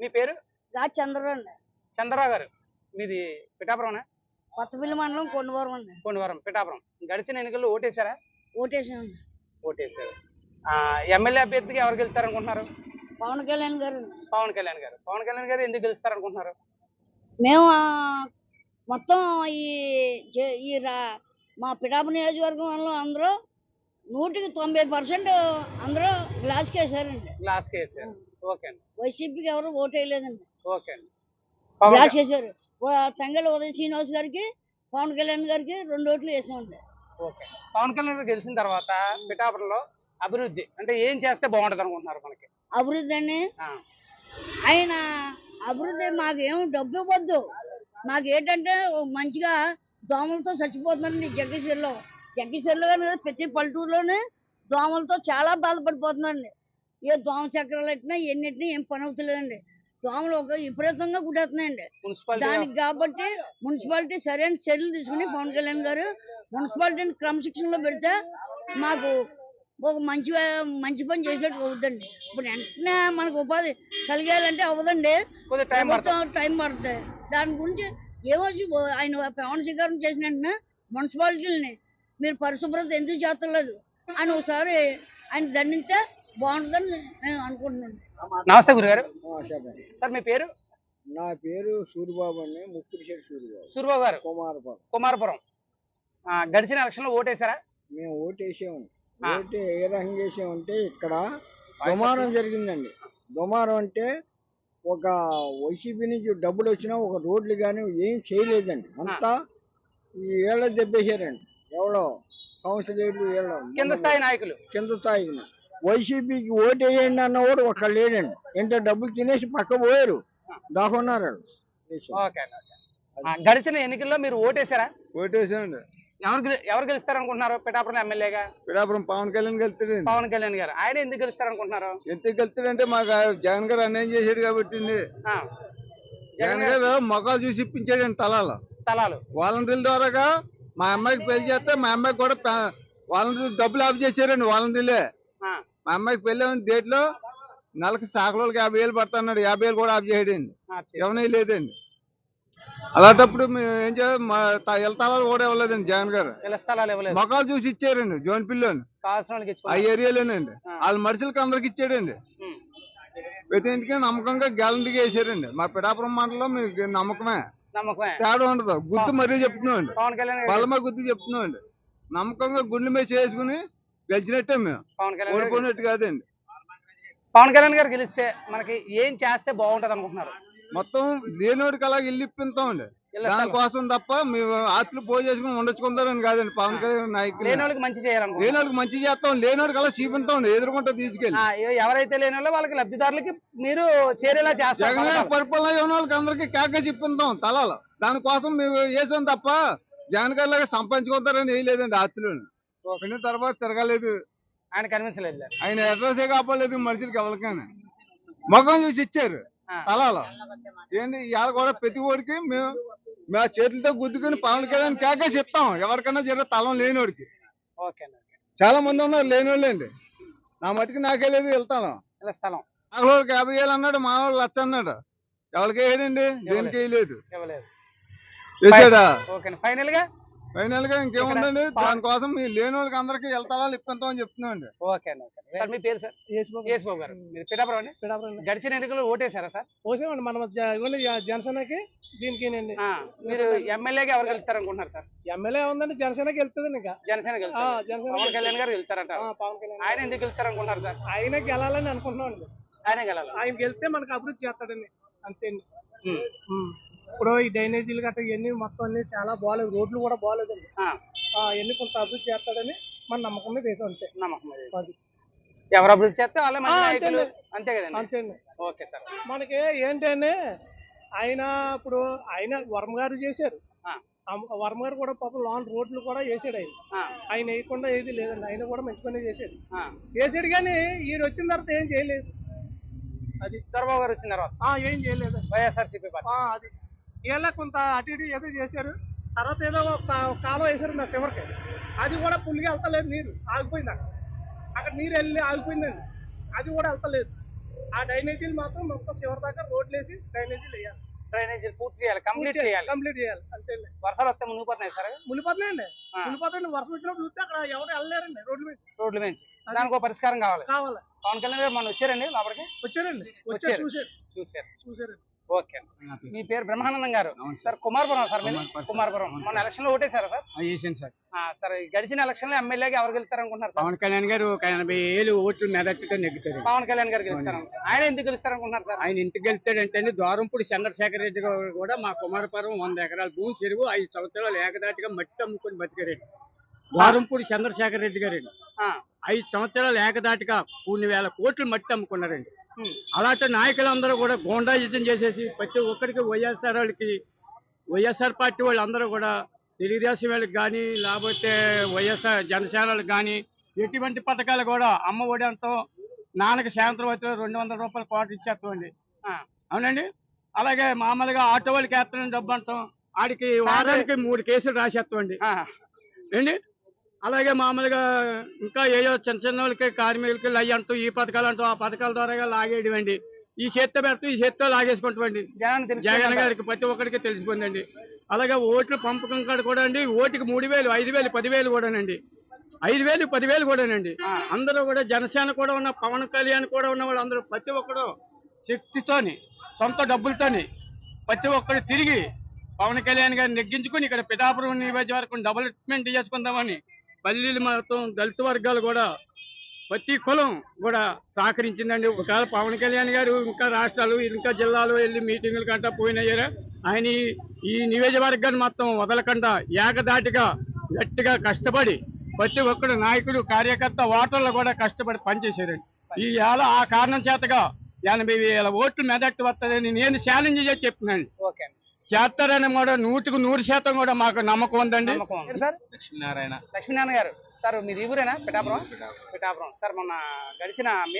మీ పేరు? చంద్రరావు అండి. చంద్రరావు గారు. మీది పిఠాపురం కొత్తపల్లి మండలం కొండవరం అండి. కొండవరం పిఠాపురం. గడిచిన ఎన్నికల్లో ఓటేశారా? ఓటేసామండి ఓటేశారు. ఆ, ఎమ్మెల్యే అభ్యర్థికి ఎవరు గెలుస్తారనుకుంటున్నారు? పవన్ కళ్యాణ్ గారు పవన్ కళ్యాణ్ గారు. పవన్ కళ్యాణ్ గారు ఎందుకు గెలుస్తారనుకుంటున్నారు? మేము మొత్తం ఈ జే- ఈ మా పిఠాపు నియోజకవర్గంలో అందరూ నూటికి తొంభై పర్సెంట్ అందరూ గ్లాస్కి వేసారండి గ్లాస్ కేసారు. ఓకే అండి. వైసీపీకి ఎవరు ఓటు వేయలేదండి. ఓకే అండి. గ్లాస్ వేసారు తంగళ ఉదయ శ్రీనివాస్ గారికి పవన్ కళ్యాణ్ గారికి రెండు ఓట్లు వేసామండి. ఓకే. పవన్ కళ్యాణ్ గారు గెలిచిన తర్వాత పిఠాపురంలో అభివృద్ధి అంటే ఏం చేస్తే బాగుంటది అనుకుంటున్నారు మనకి? అభివృద్ధి అండి. ఆ, ఆయన అభివృద్ధి మాకు ఏం డబ్బు ఇవ్వద్దు. మాకు ఏంటంటే ఓ మంచిగా దోమలతో చచ్చిపోతుందండి జగ్గశ్వరిలో. జగ్గశ్వరిలో కానీ ప్రతి పల్లెటూరులోనే దోమలతో చాలా బాధపడిపోతుందండి ఏ దోమ చక్రాలు ఎట్టినా ఎన్నిటినా ఏం పని అవుతలేదండి. దోమలు ఒక విపరీతంగా కుట్టేస్తున్నాయండి మున్సిపాలిటీ దానికి కాబట్టి మున్సిపాలిటీ సరైన చర్యలు తీసుకుని పవన్ కళ్యాణ్ గారు మున్సిపాలిటీని క్రమశిక్షణలో పెడితే మాకు ఒక మంచి మంచి పని చేసినట్టు అవుతుందండి ఇప్పుడు వెంటనే మనకు ఉపాధి కలిగేయాలంటే అవ్వదండి. టైం పడుతుంది. దాని గురించి ఏమొచ్చి ఆయన ప్రమాణ స్వీకారం చేసిన వెంటనే మున్సిపాలిటీలని మీరు పరిశుభ్రత ఎందుకు చేస్తలేదు? అని ఒకసారి ఆయన దండిస్తే బాగుంటుందని నేను అనుకుంటున్నాను. నమస్తే గురుగారు. సార్ మీ పేరు? నా పేరు సూరిబాబు అండి. ముక్కిరిశెట్టి సూరిబాబు సూర్యబాబు గారు. కుమారపురం. కుమారపురం. ఆ, గడిచిన ఎలక్షన్లో ఓటేశారా? మేము ఓటు వేసాము ఆ. ఓటు ఏ రకంగా వేసామంటే ఇక్కడ దుమారం జరిగిందండి. దుమారం అంటే ఒక వైసీపీ నుంచి డబ్బులు వచ్చినా ఒక రోడ్లు కానీ ఏం చేయలేదండి. అంతా ఈ ఏళ్ళ దెబ్బేశారండి. ఎవడో? కౌన్సిలర్లు ఏళ్ళ కింద స్థాయి నాయకులు. కింద స్థాయికి. వైసీపీకి ఓటు వేయండి అన్నవాడు ఒక లేడండి. ఎంత డబ్బులు తినేసి పక్క పోయారు. దాకున్నారు ఓకే గడిచిన ఎన్నికల్లో మీరు ఓటేశారా ఓటేసామండి. ఎవరు ఎవరు గెలుస్తారు అనుకుంటున్నారు పిఠాపురం ఎమ్మెల్యేగా? పిడాపురం పవన్ కళ్యాణ్ వెళ్తాడండి పవన్ కళ్యాణ్ గారు. ఆయన ఎందుకు గెలుస్తారు అనుకుంటున్నారు ఎందుకు వెళ్తాడంటే మాకు జగన్ గారు అన్యాయం చేశాడు కాబట్టి జగన్ గారు మొఖాలు చూసి ఇప్పించాడండి తలాలు. స్థలాలు వాలంటీర్ల ద్వారాగా మా అమ్మాయికి పెళ్ళి చేస్తే మా అమ్మాయికి కూడా వాలంటీర్ డబ్బులు ఆఫ్ చేశారండి వాలంటీర్లే మా అమ్మాయికి పెళ్ళి డేట్లో నెలకి సాకలోకి యాభై వేలు పడుతున్నాడు యాభై వేలు కూడా ఆఫ్ చేయడండి. ఏమీ లేదండి. అలాంటప్పుడు మేము ఏం చేయాలి ఇళ్ళ తలాలు కూడా ఇవ్వలేదండి జగన్ గారు. స్థలాలు మొఖాలు చూసి ఇచ్చారండి జోన్ పిల్లోని. ఆ ఏరియాలోనండి. వాళ్ళ మనుషులకి అందరికి ఇచ్చాడండి. ప్రతి ఇంటికి నమ్మకంగా గ్యారంటీగా వేసారండి మా పిఠాపురం మండలం మీకు నమ్మకమే. తేడా ఉండదు. గుర్తు మరీ చెప్తున్నాం అండి పవన్ కళ్యాణ్ గారు బలమ గుర్తు చెప్తున్నాం అండి నమ్మకంగా గుండె మీద చేసుకుని గెలిచినట్టే మేము. ఓడిపోయినట్టు కాదండి. పవన్ కళ్యాణ్ గారు గెలిస్తే మనకి ఏం చేస్తే బాగుంటది అనుకుంటున్నారు? మొత్తం లేనోడికి అలా ఇల్లు. దానికోసం తప్ప మేము ఆస్తులు పోయి చేసుకుని ఉండొచ్చుకుంటారని కాదండి. పవన్ కళ్యాణ్ నాయకులు. లేని వాళ్ళకి మంచి చేయాలనుకుంటున్నారు. లేనోడికి మంచి చేస్తాం లేనోడికి అలా అండి ఎదుర్కొంటా తీసుకెళ్ళి. ఎవరైతే లేని వాళ్ళో వాళ్ళకి లబ్ధిదారులకి మీరు చేరేలా చేస్తారు. జగన్. పరిపాలన ఉన్న వాళ్ళకి అందరికి కేకేసి ఇప్పిస్తాం తలాలు. దానికోసం మేము వేసాం తప్ప జగన్ గారి లాగా సంపాదించుకుంటారని వేయలేదండి ఆస్తులు విన్న తర్వాత తిరగలేదు. ఆయన కన్విన్స్ ఆయన అడ్రస్ కాపాడలేదు మనుషులకి ఎవరికైనా ముఖం చూసి ఇచ్చారు. తలాలు. ఏంటి ఇవాళ కూడా ప్రతి ఓడికి మేము మా చేతులతో గుద్దుకుని పవన్ కళ్యాణ్ కేకేసి ఇస్తాం ఎవరికైనా జర తలం లేనివాడికి చాలా మంది ఉన్నారు లేనివాళ్ళు అండి నా మటుకు నాకే లేదు వెళ్తాను. నాగలోడికి యాభై వేలు అన్నాడు మానవుడు లచ్చ అన్నాడు. ఎవరికి వేయడండి? దేనికి వేయలేదు? వేసాడా ఫైనల్గా ఫైనల్గా ఇంకేముందండి దానికోసం మీ లేని వాళ్ళకి అందరికి వెళ్తారా ఇప్పిస్తామని చెప్తున్నాండి ఓకే అండి ఓకే అండి. సార్ మీ పేరు సార్? యేసు బాబు గారు. మీరు పిఠాపురం అండి? గడిచిన ఎన్నికల్లో ఓటేశారా సార్? పోసామండి మన జనసేనకి దీనికి మీరు ఎమ్మెల్యేగా ఎవరు గెలుస్తారు అనుకుంటున్నారు సార్? ఎమ్మెల్యే ఉందండి జనసేనకి వెళ్తుందండి ఇంకా. జనసేన ఆ, గెలుస్తారు జనసేన పవన్ కళ్యాణ్ గారు గెలుస్తారంట ఆ, పవన్ కళ్యాణ్ ఆయన ఎందుకు గెలుస్తారు అనుకుంటున్నారు సార్? ఆయన గెలాలని అనుకుంటున్నాం అండి ఆయన గెలాలి? ఆయన గెలిస్తే మనకు అభివృద్ధి చేస్తాడండి. అంతే అండి ఉమ్. ఉమ్. ఇప్పుడు ఈ డ్రైనేజీలు గట్రా ఇవన్నీ మొత్తం అన్ని చాలా బాగాలేదు రోడ్లు కూడా బాగాలేదండి ఇవన్నీ కొంత అభివృద్ధి చేస్తాడని మన నమ్మకం మీద వేసాం అంతే. నమ్మకం అది. ఎవరు అభివృద్ధి చేస్తే వాళ్ళే. అంతే కదండి. అంతే అండి ఓకే సార్. మనకి ఏంటంటే ఆయన ఇప్పుడు ఆయన వర్మ గారు చేశారు. వర్మ గారు కూడా పాపం లాన్ రోడ్లు కూడా వేసాడు ఆయన. ఆయన వేయకుండా ఏది లేదండి. ఆయన కూడా మంచి పని చేశాడు. ఆ. చేసాడు కానీ ఈయన వచ్చిన తర్వాత ఏం చేయలేదు. అది. చంద్రబాబు గారు వచ్చిన తర్వాత? ఏం చేయలేదు. వైఎస్ఆర్సీపీ అది. వీళ్ళ కొంత అటు ఇటు ఏదో చేశారు. తర్వాత ఏదో ఒక కా- ఒక కాలువ వేశారు నా చివరికి. అది కూడా పుల్లిగా వెళ్తలేదు నీరు. ఆగిపోయింది అక్కడ. అక్కడ నీరు వెళ్ళి ఆగిపోయిందండి. అది కూడా వెళ్తలేదు. ఆ డ్రైనేజీలు మాత్రం మొత్తం చివరి దాకా రోడ్లు వేసి డ్రైనేజీలు వేయాలి. డ్రైనేజీలు పూర్తి చేయాలి కంప్లీట్ చేయాలి. కంప్లీట్ చేయాలి. అంతే వర్షాలు వస్తే మునిగిపోతున్నాయి సార్ మునిపోతున్నాయండి ఆ. మునిపోతాయండి వర్షం వచ్చినప్పుడు చూస్తే అక్కడ ఎవరు వెళ్ళలేరండి రోడ్ల మీద. రోడ్ల నుంచి. దానికి ఒక పరిష్కారం కావాలి. కావాలి. పవన్ కళ్యాణ్ గారు మనం వచ్చారండి లోపలికి? వచ్చారండి. వచ్చారు. చూసారు చూసారు ఓకే మీ పేరు బ్రహ్మానందం గారు. సార్. కుమార్పురం సార్ మీరు కుమార్పురం మన ఎలక్షన్లో ఓటేశారా సార్? వేసాను సార్. సార్ గడిచిన ఎలక్షన్లో ఎమ్మెల్యేగా ఎవరు గెలుస్తారు అనుకుంటున్నారు పవన్ కళ్యాణ్ గారు ఎనభై ఏళ్ళు ఓట్లు మెదక్కితే నెగ్గుతారు. పవన్ కళ్యాణ్ గారు గెలుస్తారు ఆయన ఎందుకు గెలుస్తారు అనుకుంటున్నారు సార్? ఆయన వెళ్తాడంటే అండి ద్వారంపూడి చంద్రశేఖర్ రెడ్డి గారు కూడా మా కుమారపురం వంద ఎకరాల భూమి చెరువు ఐదు సంవత్సరాలు ఏకదాటిగా మట్టి అమ్ముకొని బతికారండి. ద్వారంపూడి చంద్రశేఖర్ రెడ్డి గారండి ఆ, ఐదు సంవత్సరాలు ఏకదాటిగా కొన్ని వేల కోట్లు మట్టి అమ్ముకున్నారండి. అలాంటి నాయకులందరూ కూడా గోండాయుద్ధం చేసేసి ప్రతి ఒక్కరికి వైఎస్ఆర్ వాళ్ళకి వైఎస్ఆర్ పార్టీ వాళ్ళందరూ కూడా తెలుగుదేశం వాళ్ళకి కానీ లేకపోతే వైఎస్ఆర్ జనసేనలకు కానీ ఎటువంటి పథకాలు కూడా అమ్మ ఒడి అంతా నాన్నకి సాయంత్రం అయితే రెండు వందల రూపాయలు కోట ఇచ్చేస్తామండి. అవునండి? అలాగే మామూలుగా ఆటో వాళ్ళకి వేస్తాం డబ్బు అంటాం ఆడికి వారానికి మూడు కేసులు రాసేస్తామండి. ఏంటి అలాగే మామూలుగా ఇంకా ఏయో చిన్న చిన్న వాళ్ళకి కార్మికులకి అయ్యి అంటూ ఈ పథకాలు అంటూ ఆ పథకాల ద్వారా లాగేయడం అండి ఈ చేత్తో పెడితే ఈ చేత్తో లాగేసుకుంటామండి. జగన్ గారికి ప్రతి ఒక్కరికి తెలిసిపోయిందండి. అలాగే ఓట్లు పంపకం కాడ కూడా అండి ఓటుకి మూడు వేలు ఐదు వేలు పదివేలు కూడానండి. ఐదు వేలు పదివేలు కూడానండి. అందరూ కూడా జనసేన కూడా ఉన్న పవన్ కళ్యాణ్ కూడా ఉన్న వాళ్ళు అందరూ ప్రతి ఒక్కడు శక్తితోని సొంత డబ్బులతోని ప్రతి ఒక్కరు తిరిగి పవన్ కళ్యాణ్ గారిని నెగ్గించుకుని ఇక్కడ పిఠాపురం నియోజకవర్గం డెవలప్మెంట్ చేసుకుందామని పల్లీలు మొత్తం దళిత వర్గాలు కూడా ప్రతి కులం కూడా సహకరించిందండి. ఒకవేళ పవన్ కళ్యాణ్ గారు ఇంకా రాష్ట్రాలు ఇంకా జిల్లాలు వెళ్ళి మీటింగులు గంట పోయినయ్యారా ఆయన ఈ- నియోజకవర్గాన్ని మొత్తం వదలకుండా ఏకదాటిగా గట్టిగా కష్టపడి ప్రతి ఒక్కడు నాయకుడు కార్యకర్త ఓటర్లు కూడా కష్టపడి పనిచేశారండి. ఈ వేళ ఆ కారణం చేతగా ఎనభై వేల ఓట్లు మెదట్టు వస్తుందని నేను ఛాలెంజ్ చేసి చెప్తున్నాను. ఓకే చేస్తారని కూడా నూటికి నూరు శాతం కూడా మాకు నమ్మకం ఉందండి. సార్? లక్ష్మీనారాయణ. లక్ష్మీనారాయణ గారు. సార్ మీది ఈ ఊరేనా పిఠాపురం. పిఠాపురం. సార్ మొన్న గడిచిన మే